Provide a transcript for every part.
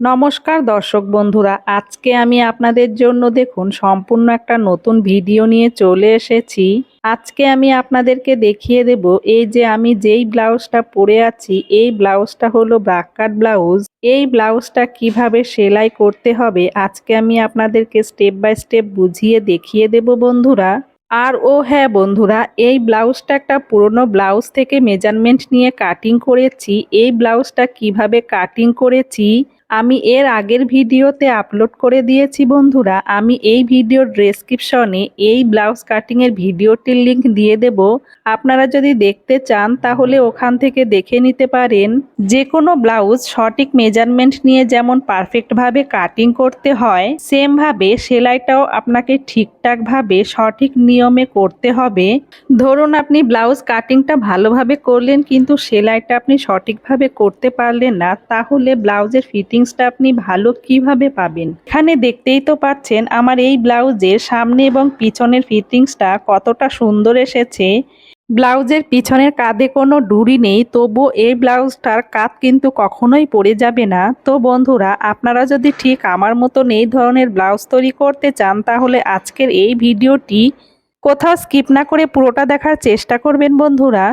নমস্কার দর্শক বন্ধুরা, আজকে আমি আপনাদের জন্য দেখুন সম্পূর্ণ একটা নতুন ভিডিও নিয়ে চলে এসেছি। আজকে আমি আপনাদেরকে দেখিয়ে দেব এই যে আমি যেই ব্লাউজটা পরে আছি, এই ব্লাউজটা হলো ব্রাক্কাট ব্লাউজ। এই ব্লাউজটা কীভাবে সেলাই করতে হবে আজকে আমি আপনাদেরকে স্টেপ বাই স্টেপ বুঝিয়ে দেখিয়ে দেব বন্ধুরা। আর ও হ্যাঁ বন্ধুরা, এই ব্লাউজটা একটা পুরনো ব্লাউজ থেকে মেজারমেন্ট নিয়ে কাটিং করেছি। এই ব্লাউজটা কীভাবে কাটিং করেছি আমি এর আগের ভিডিওতে আপলোড করে দিয়েছি বন্ধুরা। আমি এই ভিডিওর ডেসক্রিপশনে এই ব্লাউজ কাটিংয়ের ভিডিওটির লিংক দিয়ে দেব। আপনারা যদি দেখতে চান, তাহলে ওখান থেকে দেখে নিতে পারেন। যে কোনো ব্লাউজ সঠিক মেজারমেন্ট নিয়ে যেমন পারফেক্টভাবে কাটিং করতে হয় সেমভাবে সেলাইটাও আপনাকে ঠিকঠাকভাবে সঠিক নিয়মে করতে হবে। ধরুন, আপনি ব্লাউজ কাটিংটা ভালোভাবে করলেন, কিন্তু সেলাইটা আপনি সঠিকভাবে করতে পারলেন না, তাহলে ব্লাউজের ফিটিংসটা আপনি ভালো কীভাবে পাবেন? এখানে দেখতেই তো পাচ্ছেন আমার এই ব্লাউজের সামনে এবং পিছনের ফিটিংসটা কতটা সুন্দর এসেছে। ব্লাউজের পিছনের কাঁধে কোনো ডুরি নেই তবু এই ব্লাউজটার কাঁধ কিন্তু কখনোই পড়ে যাবে না। তো বন্ধুরা, আপনারা যদি ঠিক আমার মতন এই ধরনের ব্লাউজ তৈরি করতে চান, তাহলে আজকের এই ভিডিওটি কোথাও স্কিপ না করে পুরোটা দেখার চেষ্টা করবেন বন্ধুরা।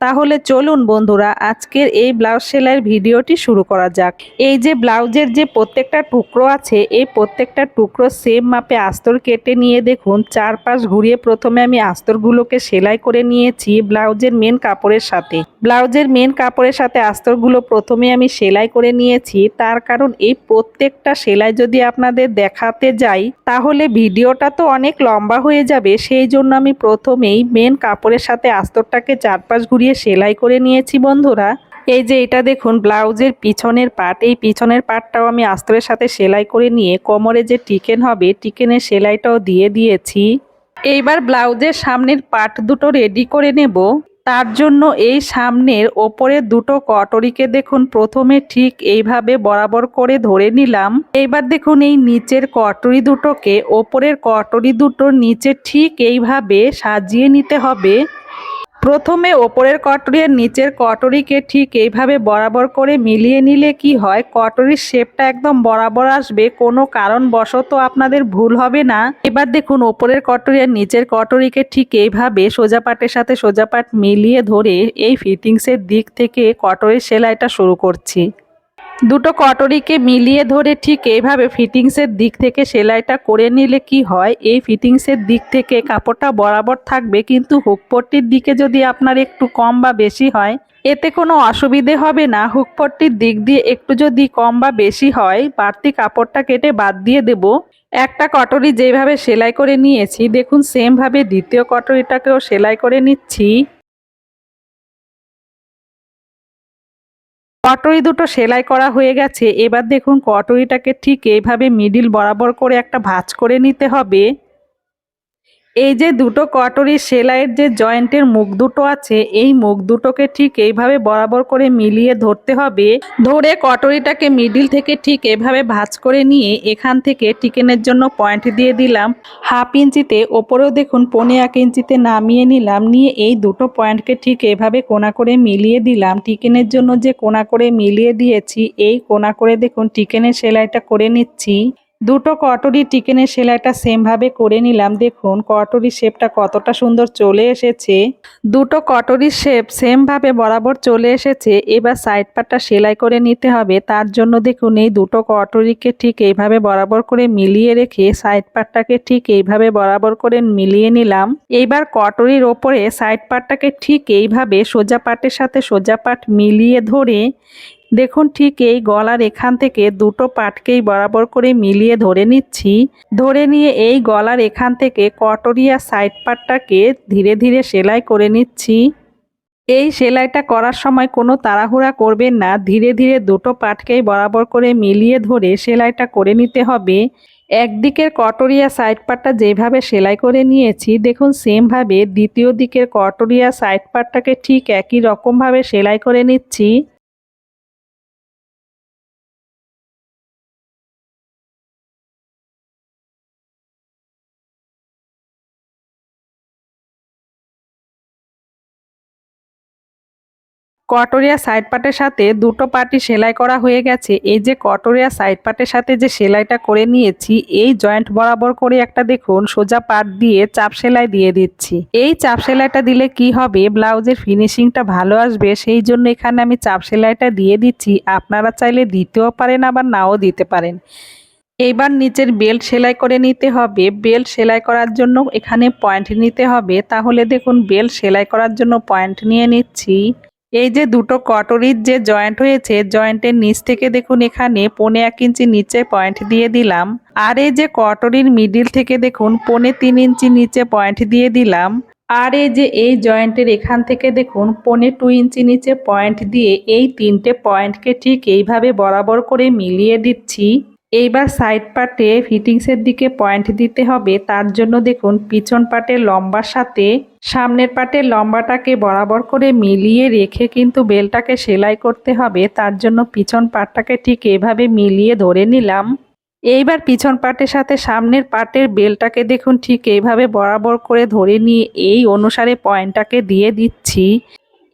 তাহলে চলুন বন্ধুরা, আজকের এই ব্লাউজ সেলাইয়ের ভিডিওটি শুরু করা যাক। এই যে ব্লাউজের যে প্রত্যেকটা টুকরো আছে, এই প্রত্যেকটা টুকরো সেম মাপে আস্তর কেটে নিয়ে দেখুন, চারপাশ ঘুরিয়ে প্রথমে আমি আস্তরগুলোকে সেলাই করে নিয়েছি ব্লাউজের মেন কাপড়ের সাথে। ব্লাউজের মেন কাপড়ের সাথে আস্তরগুলো প্রথমে আমি সেলাই করে নিয়েছি, তার কারণ এই প্রত্যেকটা সেলাই যদি আপনাদের দেখাতে যাই, তাহলে ভিডিওটা তো অনেক লম্বা হয়ে যাবে, সেই জন্য আমি প্রথমেই মেন কাপড়ের সাথে আস্তরটাকে চারপাশ ঘুরিয়ে দিয়ে সেলাই করে নিয়েছি বন্ধুরা। এই যে এটা দেখুন, ব্লাউজের পিছনের পাট। এই পিছনের পাটটাও আমি আস্তরের সাথে সেলাই করে নিয়ে কোমরে যে টিকেন হবে, টিকেনের সেলাইটাও দিয়ে দিয়েছি। এইবার ব্লাউজের সামনের পাট দুটো রেডি করে নেব। তার জন্য এই সামনের ওপরের দুটো কটরিকে দেখুন, প্রথমে ঠিক এইভাবে বরাবর করে ধরে নিলাম। এইবার দেখুন, এই নিচের কটরি দুটোকে, ওপরের কটরি দুটোর নিচে ঠিক এইভাবে সাজিয়ে নিতে হবে। প্রথমে ওপরের কটরি আর নিচের কটরিকে ঠিক এইভাবে বরাবর করে মিলিয়ে নিলে কি হয়? কটরির শেপটা একদম বরাবর আসবে। কোনো কারণবশত আপনাদের ভুল হবে না। এবার দেখুন, ওপরের কটরি আর নিচের কটরিকে ঠিক এইভাবে সোজাপাটের সাথে সোজাপাট মিলিয়ে ধরে এই ফিটিংসের দিক থেকে কটরির সেলাইটা শুরু করছি। দুটো কটরিকে মিলিয়ে ধরে ঠিক এইভাবে ফিটিংসের দিক থেকে সেলাইটা করে নিলে কি হয়? এই ফিটিংসের দিক থেকে কাপড়টা বরাবর থাকবে, কিন্তু হুকপট্টির দিকে যদি আপনার একটু কম বা বেশি হয়, এতে কোনো অসুবিধে হবে না। হুকপট্টির দিক দিয়ে একটু যদি কম বা বেশি হয়, বাড়তি কাপড়টা কেটে বাদ দিয়ে দেব। একটা কটরি যেভাবে সেলাই করে নিয়েছি, দেখুন, সেমভাবে দ্বিতীয় কটরিটাকেও সেলাই করে নিচ্ছি। কটরি দুটো সেলাই করা হয়ে গেছে। এবার দেখুন কটরিটাকে ঠিক এইভাবে মিডিল বরাবর করে একটা ভাঁজ করে নিতে হবে। এই যে দুটো কটরির সেলাইয়ের যে জয়েন্টের মুখ দুটো আছে, এই মুখ দুটোকে ঠিক এইভাবে বরাবর করে মিলিয়ে ধরতে হবে। ধরে কটরিটাকে মিডিল থেকে ঠিক এভাবে ভাঁজ করে নিয়ে এখান থেকে টিকেনের জন্য পয়েন্ট দিয়ে দিলাম। হাফ ইঞ্চিতে ওপরেও দেখুন পনে এক ইঞ্চিতে নামিয়ে নিলাম, নিয়ে এই দুটো পয়েন্টকে ঠিক এভাবে কোনা করে মিলিয়ে দিলাম। টিকেনের জন্য যে কোনা করে মিলিয়ে দিয়েছি, এই কোনা করে দেখুন টিকেনের সেলাইটা করে নিচ্ছি। দুটো কটরি টিকেনের সেলাইটা সেমভাবে করে নিলাম। দেখুন, কটরি শেপটা কতটা সুন্দর চলে এসেছে। দুটো কটরির শেপ সেমভাবে বরাবর চলে এসেছে। এবার সাইড পাটটা সেলাই করে নিতে হবে। তার জন্য দেখুন, এই দুটো কটরিকে ঠিক এইভাবে বরাবর করে মিলিয়ে রেখে সাইড পাটটাকে ঠিক এইভাবে বরাবর করে মিলিয়ে নিলাম। এইবার কটরির ওপরে সাইড পাটটাকে ঠিক এইভাবে সোজা পাটের সাথে সোজা পাট মিলিয়ে ধরে দেখুন, ঠিক এই গলার এখান থেকে দুটো পাটকেই বরাবর করে মিলিয়ে ধরে নিচ্ছি। ধরে নিয়ে এই গলার এখান থেকে কটরিয়া সাইড পাটটাকে ধীরে ধীরে সেলাই করে নিচ্ছি। এই সেলাইটা করার সময় কোনো তাড়াহুড়া করবেন না। ধীরে ধীরে দুটো পাটকেই বরাবর করে মিলিয়ে ধরে সেলাইটা করে নিতে হবে। একদিকের কটরিয়া সাইড পাটটা যেভাবে সেলাই করে নিয়েছি, দেখুন, সেমভাবে দ্বিতীয় দিকের কটরিয়া সাইড পাটটাকে ঠিক একই রকমভাবে সেলাই করে নিচ্ছি। কটরিয়া সাইড পাটের সাথে দুটো পাটি সেলাই করা হয়ে গেছে। এই যে কটরিয়া সাইড পাটের সাথে যে সেলাইটা করে নিয়েছি, এই জয়েন্ট বরাবর করে একটা দেখুন, সোজা পাট দিয়ে চাপ সেলাই দিয়ে দিচ্ছি। এই চাপ সেলাইটা দিলে কি হবে? ব্লাউজের ফিনিশিংটা ভালো আসবে, সেই জন্য এখানে আমি চাপ সেলাইটা দিয়ে দিচ্ছি। আপনারা চাইলে দিতেও পারেন, আবার নাও দিতে পারেন। এইবার নিচের বেল্ট সেলাই করে নিতে হবে। বেল্ট সেলাই করার জন্য এখানে পয়েন্ট নিতে হবে। তাহলে দেখুন, বেল্ট সেলাই করার জন্য পয়েন্ট নিয়ে নিচ্ছি। এই যে দুটো কটরির যে জয়েন্ট হয়েছে জয়েন্টের নিচ থেকে দেখুন এখানে পনে এক ইঞ্চি নিচে পয়েন্ট দিয়ে দিলাম। আর এই যে কটরির মিডিল থেকে দেখুন পনে তিন ইঞ্চি নিচে পয়েন্ট দিয়ে দিলাম। আর এই যে এই জয়েন্টের এখান থেকে দেখুন পনে টু ইঞ্চি নিচে পয়েন্ট দিয়ে এই তিনটে পয়েন্টকে ঠিক এইভাবে বরাবর করে মিলিয়ে দিচ্ছি। এইবার সাইড পার্টে ফিটিংসের দিকে পয়েন্ট দিতে হবে। তার জন্য দেখুন, পিছন পার্টের লম্বার সাথে সামনের পার্টের লম্বাটাকে বরাবর করে মিলিয়ে রেখে কিন্তু বেলটাকে সেলাই করতে হবে। তার জন্য পিছন পার্টটাকে ঠিক এভাবে মিলিয়ে ধরে নিলাম। এইবার পিছন পার্টের সাথে সামনের পার্টের বেলটাকে দেখুন, ঠিক এইভাবে বরাবর করে ধরে নিয়ে এই অনুসারে পয়েন্টটাকে দিয়ে দিচ্ছি।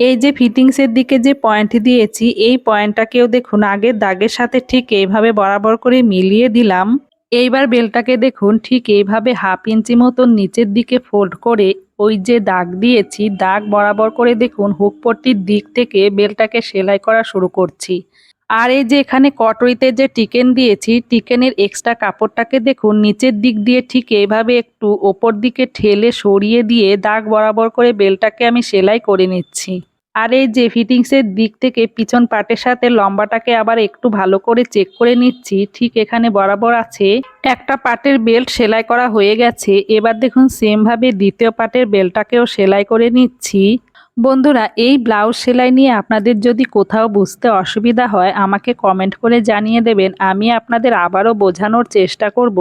এই যে ফিটিংসের দিকে যে পয়েন্ট দিয়েছি, এই পয়েন্টটাকেও দেখুন আগের দাগের সাথে ঠিক এইভাবে বরাবর করে মিলিয়ে দিলাম। এইবার বেলটাকে দেখুন, ঠিক এইভাবে হাফ ইঞ্চি মতন নিচের দিকে ফোল্ড করে ওই যে দাগ দিয়েছি, দাগ বরাবর করে দেখুন হুকপট্টির দিক থেকে বেলটাকে সেলাই করা শুরু করছি। আর এই যে এখানে কটরিতে যে টিকেন দিয়েছি, টিকেনের এক্সট্রা কাপড়টাকে দেখুন, নিচের দিক দিয়ে ঠিক এইভাবে একটু ওপর দিকে ঠেলে সরিয়ে দিয়ে দাগ বরাবর করে বেলটাকে আমি সেলাই করে নিচ্ছি। আর এই যে ফিটিংসের দিক থেকে পিছন পাটের সাথে লম্বাটাকে আবার একটু ভালো করে চেক করে নিচ্ছি, ঠিক এখানে বরাবর আছে। একটা পাটের বেল্ট সেলাই করা হয়ে গেছে, এবার দেখুন সেমভাবে দ্বিতীয় পাটের বেল্টটাকেও সেলাই করে নিচ্ছি। বন্ধুরা, এই ব্লাউজ সেলাই নিয়ে আপনাদের যদি কোথাও বুঝতে অসুবিধা হয়, আমাকে কমেন্ট করে জানিয়ে দেবেন। আমি আপনাদের আবারও বোঝানোর চেষ্টা করব।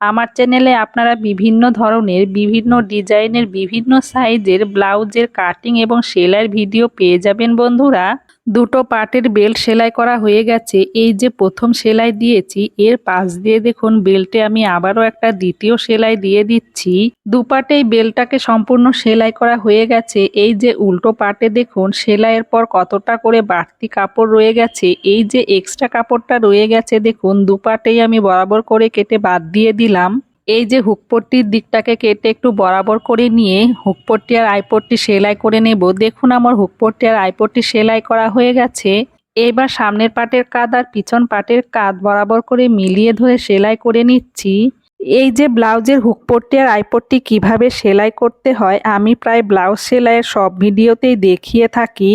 আমার চ্যানেলে আপনারা বিভিন্ন ধরনের, বিভিন্ন ডিজাইনের, বিভিন্ন সাইজের ব্লাউজের কাটিং এবং সেলাইয়ের ভিডিও পেয়ে যাবেন বন্ধুরা। দুটো পার্টের বেল্ট সেলাই করা হয়ে গেছে। এই যে প্রথম সেলাই দিয়েছি, এর পাশ দিয়ে দেখুন বেল্টে আমি আবারও একটা দ্বিতীয় সেলাই দিয়ে দিচ্ছি। দুপাটেই বেল্টটাকে সম্পূর্ণ সেলাই করা হয়ে গেছে। এই যে উল্টো পাটে দেখুন, সেলাইয়ের পর কতটা করে বাড়তি কাপড় রয়ে গেছে। এই যে এক্সট্রা কাপড়টা রয়ে গেছে দেখুন দুপাটেই আমি বরাবর করে কেটে বাদ দিয়ে দিলাম। এই যে হুকপট্টির দিকটাকে কেটে একটু বরাবর করে নিয়ে হুকপট্টি আর আইপট্টি সেলাই করে নেব। দেখুন আমার হুকপট্টি আর আইপট্টি সেলাই করা হয়ে গেছে। এবার সামনের পাটের কাদ আর পিছন পাটের কাঁধ বরাবর করে মিলিয়ে ধরে সেলাই করে নিচ্ছি। এই যে ব্লাউজের হুকপট্টি আর আইপট্টি কীভাবে সেলাই করতে হয়, আমি প্রায় ব্লাউজ সেলাইয়ের সব ভিডিওতেই দেখিয়ে থাকি।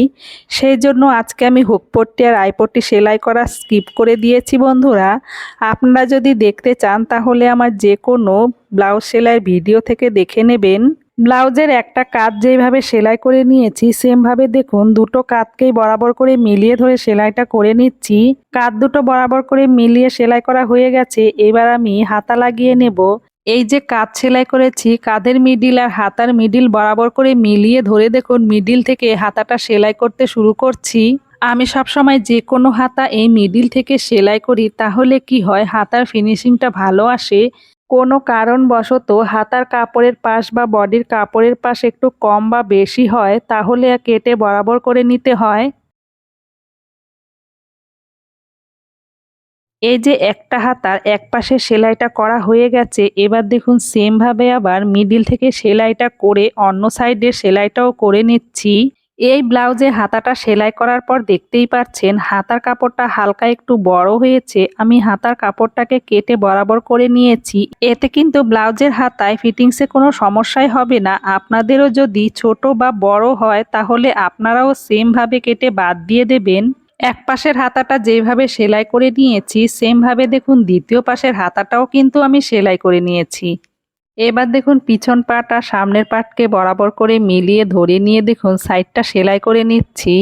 সেই জন্য আজকে আমি হুকপট্টি আর আইপট্টি সেলাই করা স্কিপ করে দিয়েছি বন্ধুরা। আপনারা যদি দেখতে চান, তাহলে আমার যে কোনো ব্লাউজ সেলাইয়ের ভিডিও থেকে দেখে নেবেন। ব্লাউজের একটা কাজ যেভাবে সেলাই করে নিয়েছি, সেমভাবে দেখুন দুটো কাতকেই বরাবর করে মিলিয়ে ধরে সেলাইটা করে নিচ্ছি। কাত দুটো বরাবর করে মিলিয়ে সেলাই করা হয়ে গেছে, এবার আমি হাতা লাগিয়ে নেব। এই যে কাঁধ সেলাই করেছি, কাঁধের মিডিল আর হাতার মিডিল বরাবর করে মিলিয়ে ধরে দেখুন মিডিল থেকে হাতাটা সেলাই করতে শুরু করছি। আমি সবসময় যে কোনো হাতা এই মিডিল থেকে সেলাই করি, তাহলে কি হয়? হাতার ফিনিশিংটা ভালো আসে। কোনো কারণবশত হাতার কাপড়ের পাশ বা বডির কাপড়ের পাশ একটু কম বা বেশি হয়, তাহলে কেটে বরাবর করে নিতে হয়। এই যে একটা হাতার এক পাশে সেলাইটা করা হয়ে গেছে, এবার দেখুন সেমভাবে আবার মিডিল থেকে সেলাইটা করে অন্য সাইডের সেলাইটাও করে নিচ্ছি। এই ব্লাউজে হাতাটা সেলাই করার পর দেখতেই পাচ্ছেন, হাতার কাপড়টা হালকা একটু বড় হয়েছে। আমি হাতার কাপড়টাকে কেটে বরাবর করে নিয়েছি। এতে কিন্তু ব্লাউজের হাতায় ফিটিংসে কোনো সমস্যাই হবে না। আপনাদেরও যদি ছোট বা বড় হয়, তাহলে আপনারাও সেমভাবে কেটে বাদ দিয়ে দেবেন। এক পাশের হাতাটা যেভাবে সেলাই করে নিয়েছি, সেমভাবে দেখুন দ্বিতীয় পাশের হাতাটাও কিন্তু আমি সেলাই করে নিয়েছি। এবার দেখুন পিছন পাট আর সামনের পাটকে বরাবর করে মিলিয়ে ধরে নিয়ে দেখুন সাইডটা সেলাই করে নিচ্ছি।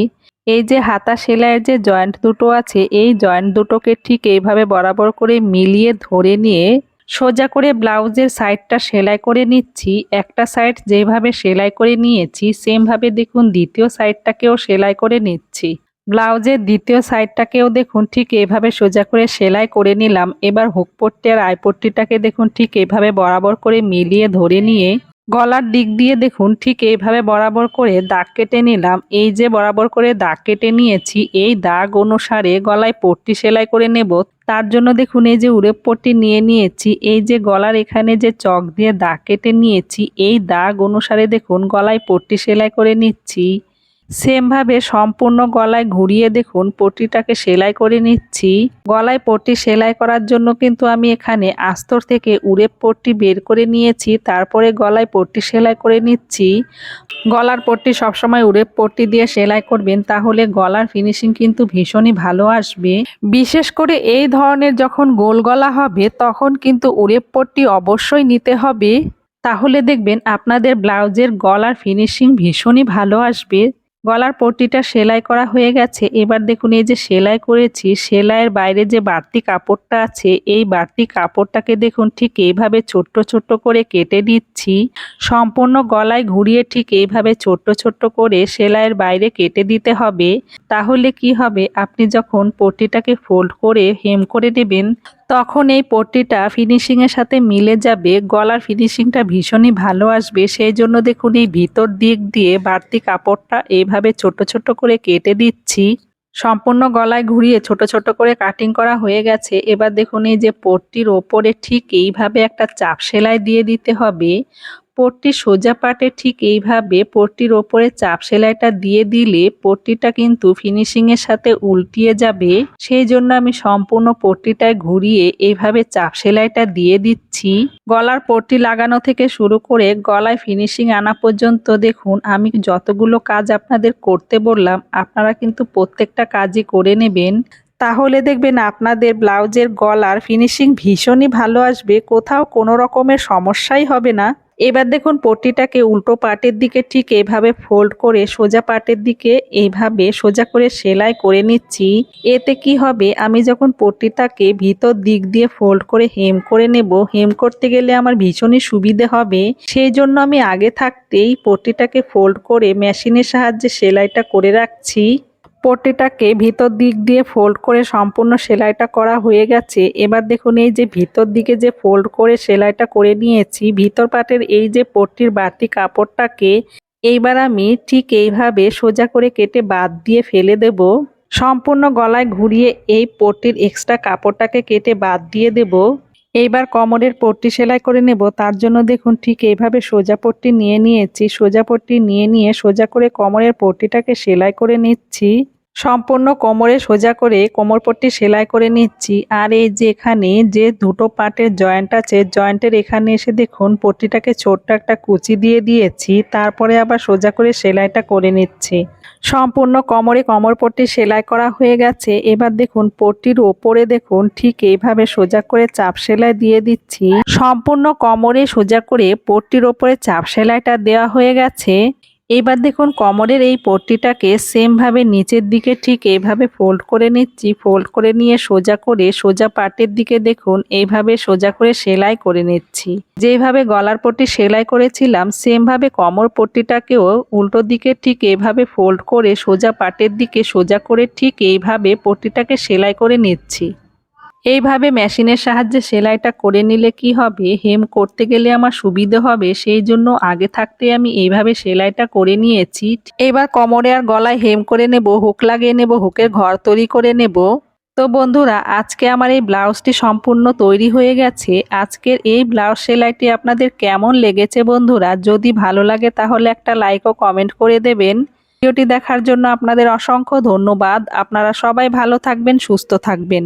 এই যে হাতা সেলাইয়ের যে জয়েন্ট দুটো আছে, এই জয়েন্ট দুটোকে ঠিক এইভাবে বরাবর করে মিলিয়ে ধরে নিয়ে সোজা করে ব্লাউজের সাইডটা সেলাই করে নিচ্ছি। একটা সাইড যেভাবে সেলাই করে নিয়েছি, সেমভাবে দেখুন দ্বিতীয় সাইডটাকেও সেলাই করে নিচ্ছি। ব্লাউজের দ্বিতীয় সাইডটাকেও দেখুন ঠিক এভাবে সোজা করে সেলাই করে নিলাম। এবার হুকপট্টি আর আইপট্টিটাকে দেখুন ঠিক এভাবে বরাবর করে মিলিয়ে ধরে নিয়ে গলার দিক দিয়ে দেখুন ঠিক এইভাবে বরাবর করে দাগ কেটে নিলাম। এই যে বরাবর করে দাগ কেটে নিয়েছি, এই দাগ অনুসারে গলায় পট্টি সেলাই করে নেব। তার জন্য দেখুন এই যে উড়ে পট্টি নিয়ে নিয়েছি, এই যে গলার এখানে যে চক দিয়ে দাগ কেটে নিয়েছি, এই দাগ অনুসারে দেখুন গলায় পট্টি সেলাই করে নিচ্ছি। সেমভাবে সম্পূর্ণ গলায় ঘুরিয়ে দেখুন পট্টিটাকে সেলাই করে নিচ্ছি। গলায় পট্টি সেলাই করার জন্য কিন্তু আমি এখানে আস্তর থেকে উড়েপ পট্টি বের করে নিয়েছি, তারপরে গলায় পট্টি সেলাই করে নিচ্ছি। গলার পট্টি সবসময় উড়েপ পট্টি দিয়ে সেলাই করবেন, তাহলে গলার ফিনিশিং কিন্তু ভীষণই ভালো আসবে। বিশেষ করে এই ধরনের যখন গোল গলা হবে, তখন কিন্তু উড়েপ পট্টি অবশ্যই নিতে হবে। তাহলে দেখবেন আপনাদের ব্লাউজের গলার ফিনিশিং ভীষণই ভালো আসবে। গলার পট্টিটা সেলাই করা হয়ে গেছে। এবার দেখুন, এই যে সেলাই করেছি, সেলাইয়ের বাইরে যে বাড়তি কাপড়টা আছে, এই বাড়তি কাপড়টাকে দেখুন, ঠিক এইভাবে ছোট্ট ছোট্ট করে কেটে দিচ্ছি সম্পূর্ণ গলায় ঘুরিয়ে ঠিক এইভাবে ছোট্ট ছোট্ট করে সেলাইয়ের বাইরে কেটে দিতে হবে। তাহলে কি হবে? আপনি যখন পট্টিটাকে ফোল্ড করে হেম করে নেবেন তখন এই পট্টিটা ফিনিশিংয়ের সাথে মিলে যাবে, গলার ফিনিশিংটা ভীষণই ভালো আসবে। সেই জন্য দেখুন এই ভিতর দিক দিয়ে বাড়তি কাপড়টা এইভাবে ছোট ছোট করে কেটে দিচ্ছি। সম্পূর্ণ গলায় ঘুরিয়ে ছোট ছোট করে কাটিং করা হয়ে গেছে। এবার দেখুন এই যে পট্টির ওপরে ঠিক এইভাবে একটা চাপ সেলাই দিয়ে দিতে হবে। পট্টির সোজা পাটে ঠিক এইভাবে পট্টির ওপরে চাপ সেলাইটা দিয়ে দিলে পট্টিটা কিন্তু ফিনিশিংয়ের সাথে উল্টিয়ে যাবে। সেই জন্য আমি সম্পূর্ণ পট্টিটায় ঘুরিয়ে এইভাবে চাপ সেলাইটা দিয়ে দিচ্ছি। গলার পট্টি লাগানো থেকে শুরু করে গলায় ফিনিশিং আনা পর্যন্ত দেখুন, আমি যতগুলো কাজ আপনাদের করতে বললাম, আপনারা কিন্তু প্রত্যেকটা কাজই করে নেবেন। তাহলে দেখবেন আপনাদের ব্লাউজের গলার ফিনিশিং ভীষণই ভালো আসবে, কোথাও কোনো রকমের সমস্যাই হবে না। এবার দেখুন পট্টিটাকে উল্টো পাটের দিকে ঠিক এভাবে ফোল্ড করে সোজা পাটের দিকে এইভাবে সোজা করে সেলাই করে নিচ্ছি। এতে কি হবে? আমি যখন পট্টিটাকে ভিতর দিক দিয়ে ফোল্ড করে হেম করে নেব হেম করতে গেলে আমার ভীষণই সুবিধে হবে। সেই জন্য আমি আগে থাকতেই পট্টিটাকে ফোল্ড করে মেশিনের সাহায্যে সেলাইটা করে রাখছি। পট্টিটাকে ভিতর দিক দিয়ে ফোল্ড করে সম্পূর্ণ সেলাইটা করা হয়ে গেছে। এবার দেখুন এই যে ভিতর দিকে যে ফোল্ড করে সেলাইটা করে নিয়েছি, ভিতর পাটের এই যে পট্টির বাড়তি কাপড়টাকে এইবার আমি ঠিক এইভাবে সোজা করে কেটে বাদ দিয়ে ফেলে দেব। সম্পূর্ণ গলায় ঘুরিয়ে এই পট্টির এক্সট্রা কাপড়টাকে কেটে বাদ দিয়ে দেব। এইবার কমরের পট্টি সেলাই করে নেব, তার জন্য দেখুন ঠিক এইভাবে সোজা পট্টি নিয়ে নিয়েছি, সোজা পট্টি নিয়ে নিয়ে সোজা করে কমরের পট্টিটাকে সেলাই করে নিচ্ছি। সম্পূর্ণ কোমরে সোজা করে কোমর পট্টি সেলাই করে নিচ্ছি। আর এই যে এখানে যে দুটো পার্টের জয়েন্ট আছে, জয়েন্টের এখানে এসে দেখুন পট্টিটাকে ছোট্ট একটা কুচি দিয়ে দিয়েছি, তারপরে আবার সোজা করে সেলাইটা করে নিচ্ছি। সম্পূর্ণ কোমরে কোমর পট্টি সেলাই করা হয়ে গেছে। এবার দেখুন পট্টির ওপরে দেখুন ঠিক এইভাবে সোজা করে চাপ সেলাই দিয়ে দিচ্ছি। সম্পূর্ণ কোমরে সোজা করে পট্টির ওপরে চাপ সেলাইটা দেওয়া হয়ে গেছে। এবার দেখুন কোমরের এই পট্টিটাকে সেমভাবে নিচের দিকে ঠিক এইভাবে ফোল্ড করে নিচ্ছি। ফোল্ড করে নিয়ে সোজা করে সোজা পাটের দিকে দেখুন এইভাবে সোজা করে সেলাই করে নিচ্ছি। যেভাবে গলার পট্টি সেলাই করেছিলাম সেমভাবে কোমর পট্টিটাকেও উল্টো দিকে ঠিক এইভাবে ফোল্ড করে সোজা পাটের দিকে সোজা করে ঠিক এইভাবে পট্টিটাকে সেলাই করে নিচ্ছি। এইভাবে মেশিনের সাহায্যে সেলাইটা করে নিলে কি হবে? হেম করতে গেলে আমার সুবিধে হবে, সেই জন্য আগে থাকতে আমি এইভাবে সেলাইটা করে নিয়েছি। এবার কোমরে আর গলায় হেম করে নেব, হুক লাগিয়ে নেব, হুকের ঘর তৈরি করে নেব। তো বন্ধুরা, আজকে আমার এই ব্লাউজটি সম্পূর্ণ তৈরি হয়ে গেছে। আজকের এই ব্লাউজ সেলাইটি আপনাদের কেমন লেগেছে বন্ধুরা? যদি ভালো লাগে তাহলে একটা লাইক ও কমেন্ট করে দেবেন। ভিডিওটি দেখার জন্য আপনাদের অসংখ্য ধন্যবাদ। আপনারা সবাই ভালো থাকবেন, সুস্থ থাকবেন।